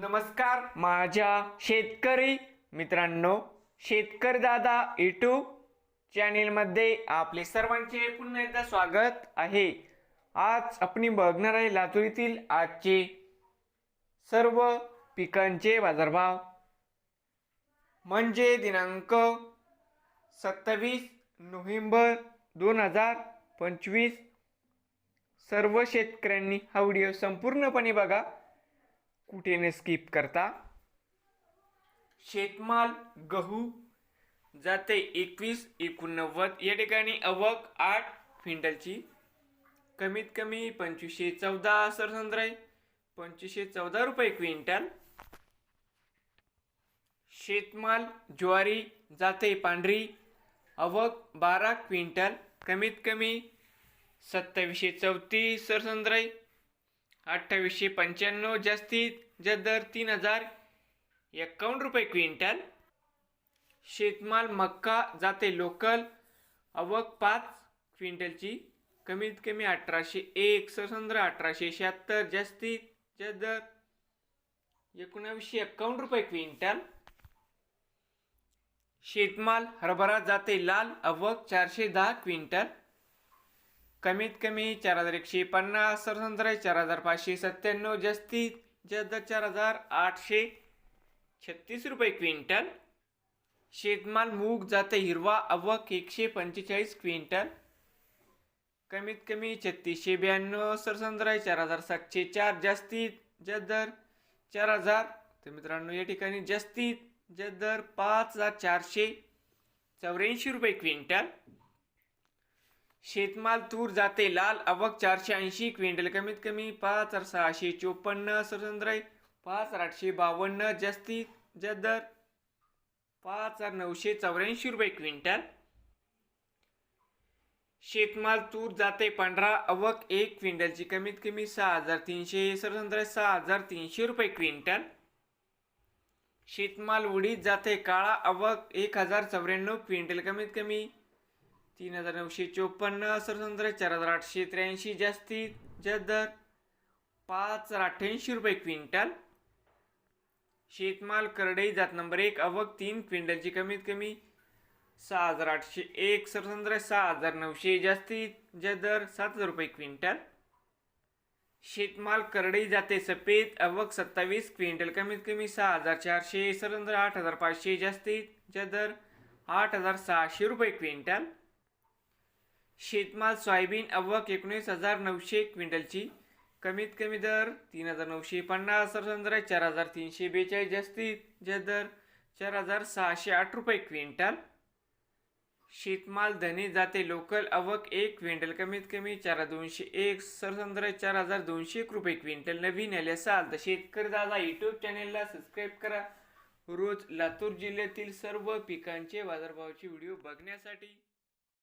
नमस्कार माझ्या शेतकरी मित्रांनो शेतकरी दादा यूट्यूब चॅनेलमध्ये आपले सर्वांचे पुन्हा एकदा स्वागत आहे. आज आपण बघणार आहे लातूर येथील आजचे सर्व पिकांचे बाजारभाव. म्हणजे दिनांक सत्तावीस नोव्हेंबर दोन हजार पंचवीस. सर्व शेतकऱ्यांनी हा व्हिडिओ संपूर्णपणे बघा. कुठे न स्किप करता? शेतमाल गहू जाते एकवीस एकोणनव्वद या ठिकाणी अवक आठ क्विंटलची. कमीत कमी पंचवीसशे चौदा सरसंद्र आहे पंचवीसशे चौदा रुपये क्विंटल. शेतमाल ज्वारी जाते पांढरी. अवक बारा क्विंटल. कमीत कमी सत्तावीसशे चौतीस सरसंद्र आहे अठ्ठावीसशे पंच्याण्णव जास्तीत जास्त दर तीन हजार एक्कावन्न रुपये क्विंटल. शेतमाल मक्का जाते लोकल. अवक पाच क्विंटलची. कमीत कमी अठराशे एक सरसंद्र अठराशे शहात्तर जास्तीत जास्त दर एकोणावीसशे एक्कावन्न रुपये क्विंटल. शेतमाल हरभरा जाते लाल. अवक चारशे दहा क्विंटल. कमीत कमी चार हजार एकशे पन्नास सरसंत्र चार हजार पाचशे सत्त्याण्णव जास्तीत जास्त चार हजार आठशे छत्तीस रुपये क्विंटल शेतमाल मूग जाते हिरवा अवक एकशे पंचेचाळीस क्विंटल कमीत कमी छत्तीसशे ब्याण्णव सरसंत्र चार हजार सातशे चार जास्तीत जास्त दर चार हजार तर मित्रांनो या ठिकाणी जास्तीत जास्त दर पाच हजार चारशे चौऱ्याऐंशी रुपये क्विंटल शेतमाल तूर जाते लाल अवक चारशे ऐंशी क्विंटल कमीत कमी पाच हजार सहाशे चोपन्न सरसंद्र पाच हजार आठशे बावन्न जास्तीत जास्त दर पाच हजार नऊशे चौऱ्याऐंशी रुपये क्विंटल. शेतमाल तूर जाते पांढरा अवक एक क्विंटलची कमीत कमी सहा हजार तीनशे सरसंद्र सहा हजार तीनशे रुपये क्विंटल. शेतमाल उडीद जाते काळा अवक एक हजार चौऱ्याण्णव क्विंटल कमीत कमी तीन हजार नऊशे चोपन्न सरसंद्र चार हजार आठशे त्र्याऐंशी जास्तीत जास्त दर पाच हजार अठ्ठ्याऐंशी रुपये क्विंटल. शेतमाल करडई जात नंबर एक अवक तीन क्विंटलची कमीत कमी सहा हजार आठशे एक सरसंद्र सहा हजार नऊशे जास्तीत जास्त दर सात हजार रुपये क्विंटल. शेतमाल करडई जाते सफेद अवक सत्तावीस क्विंटल कमीत कमी सहा हजार चारशे सरसंद्र आठ हजार पाचशे जास्तीत जास्त दर आठ हजार सहाशे रुपये क्विंटल. शेतमाल सोयाबीन अव्वक एकोणीस हजार नऊशे क्विंटलची. कमीत कमी दर तीन हजार नऊशे पन्नास सरसंद्र चार हजार तीनशे बेचाळीस जास्तीत जास्त दर चार हजार सहाशे आठ रुपये क्विंटल. शेतमाल धने जाते लोकल अवक एक क्विंटल कमीत कमी चार दोनशे एक सरसंद्र चार हजार दोनशे एक रुपये क्विंटल. नवीन आले असाल तर शेतकरी दादा यूट्यूब चॅनेलला सबस्क्राईब करा. रोज लातूर जिल्ह्यातील सर्व पिकांचे बाजारभावाचे व्हिडिओ बघण्यासाठी